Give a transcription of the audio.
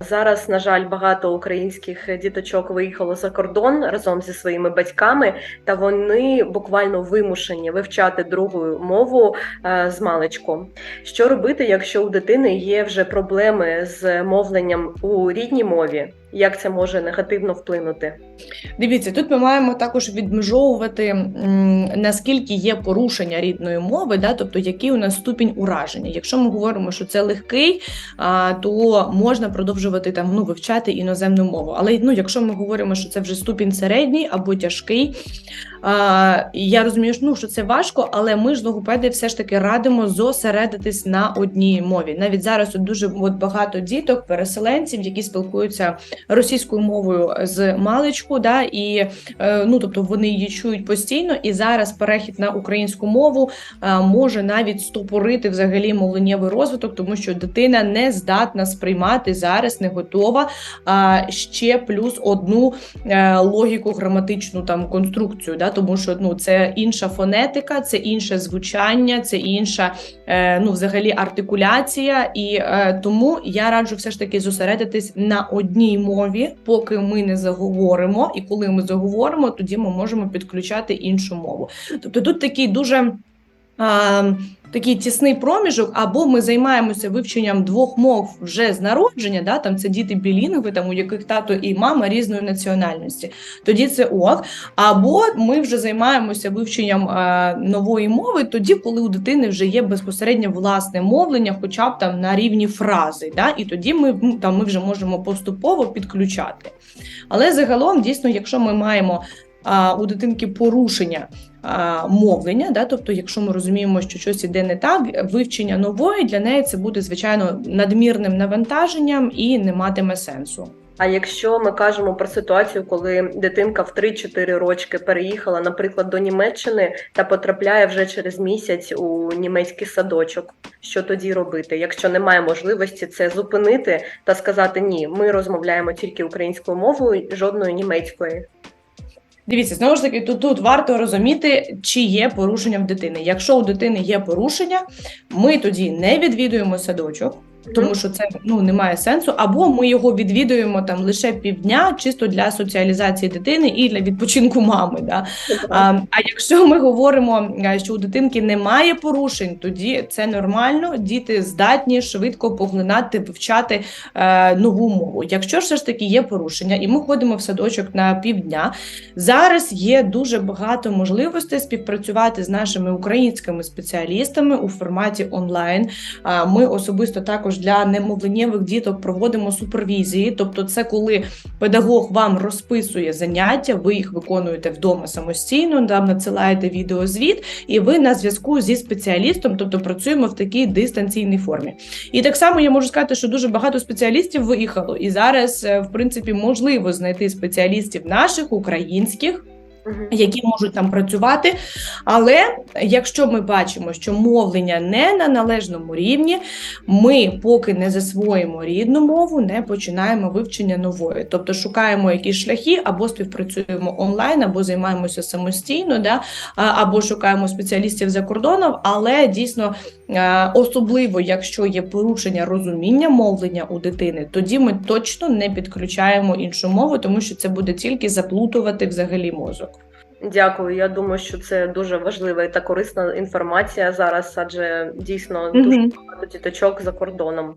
Зараз, на жаль, багато українських діточок виїхало за кордон разом зі своїми батьками, та вони буквально вимушені вивчати другу мову е, з маличку. Що робити, якщо у дитини є вже проблеми з мовленням у рідній мові? Як це може негативно вплинути? Дивіться, тут ми маємо також відмежовувати наскільки є порушення рідної мови, да, тобто який у нас ступінь ураження. Якщо ми говоримо, що це легкий, то можна продовжувати там ну, вивчати іноземну мову. Але ну, якщо ми говоримо, що це вже ступінь середній або тяжкий, я розумію, ну, що це важко, але ми ж логопеди все ж таки радимо зосередитись на одній мові. Навіть зараз дуже от багато діток, переселенців, які спілкуються російською мовою з маличку, да, і е, ну тобто вони її чують постійно, і зараз перехід на українську мову е, може навіть стопорити взагалі мовленнєвий розвиток, тому що дитина не здатна сприймати зараз, не готова а, ще плюс одну е, логіку граматичну там конструкцію, да, тому що ну це інша фонетика, це інше звучання, це інша е, ну взагалі артикуляція, і е, тому я раджу все ж таки зосередитись на одній мові, поки ми не заговоримо, і коли ми заговоримо, тоді ми можемо підключати іншу мову. Тобто тут такий дуже. А, Такий тісний проміжок, або ми займаємося вивченням двох мов вже з народження, да, там це діти білінгви, там у яких тато і мама різної національності. Тоді це ок. Або ми вже займаємося вивченням е, нової мови, тоді, коли у дитини вже є безпосередньо власне мовлення, хоча б там на рівні фрази. Да, і тоді ми ну, там ми вже можемо поступово підключати. Але загалом, дійсно, якщо ми маємо а, у дитинки порушення а, мовлення, да, тобто, якщо ми розуміємо, що щось іде не так, вивчення нової для неї це буде звичайно надмірним навантаженням і не матиме сенсу. А якщо ми кажемо про ситуацію, коли дитинка в 3-4 рочки переїхала, наприклад, до Німеччини та потрапляє вже через місяць у німецький садочок, що тоді робити, якщо немає можливості це зупинити та сказати ні, ми розмовляємо тільки українською мовою, жодної німецької. Дивіться, знову ж таки, тут, тут варто розуміти, чи є порушення в дитини. Якщо у дитини є порушення, ми тоді не відвідуємо садочок. Тому що це ну немає сенсу, або ми його відвідуємо там лише півдня, чисто для соціалізації дитини і для відпочинку мами. Да? А, а якщо ми говоримо, е, що у дитинки немає порушень, тоді це нормально. Діти здатні швидко поглинати, вивчати е, нову мову. Якщо ж все ж таки є порушення, і ми ходимо в садочок на півдня, зараз є дуже багато можливостей співпрацювати з нашими українськими спеціалістами у форматі онлайн. А ми особисто також для немовленєвих діток проводимо супервізії, тобто, це коли педагог вам розписує заняття, ви їх виконуєте вдома самостійно, там надсилаєте відеозвіт, і ви на зв'язку зі спеціалістом, тобто працюємо в такій дистанційній формі. І так само я можу сказати, що дуже багато спеціалістів виїхало, і зараз, е, в принципі, можливо знайти спеціалістів наших українських. Які можуть там працювати, але якщо ми бачимо, що мовлення не на належному рівні, ми поки не засвоїмо рідну мову, не починаємо вивчення нової. Тобто шукаємо якісь шляхи, або співпрацюємо онлайн, або займаємося самостійно, да? або шукаємо спеціалістів за кордоном, але дійсно. е, Особливо, якщо є порушення розуміння мовлення у дитини, тоді ми точно не підключаємо іншу мову, тому що це буде тільки заплутувати взагалі мозок. Дякую. Я думаю, що це дуже важлива та корисна інформація зараз, адже дійсно дуже багато діточок за кордоном.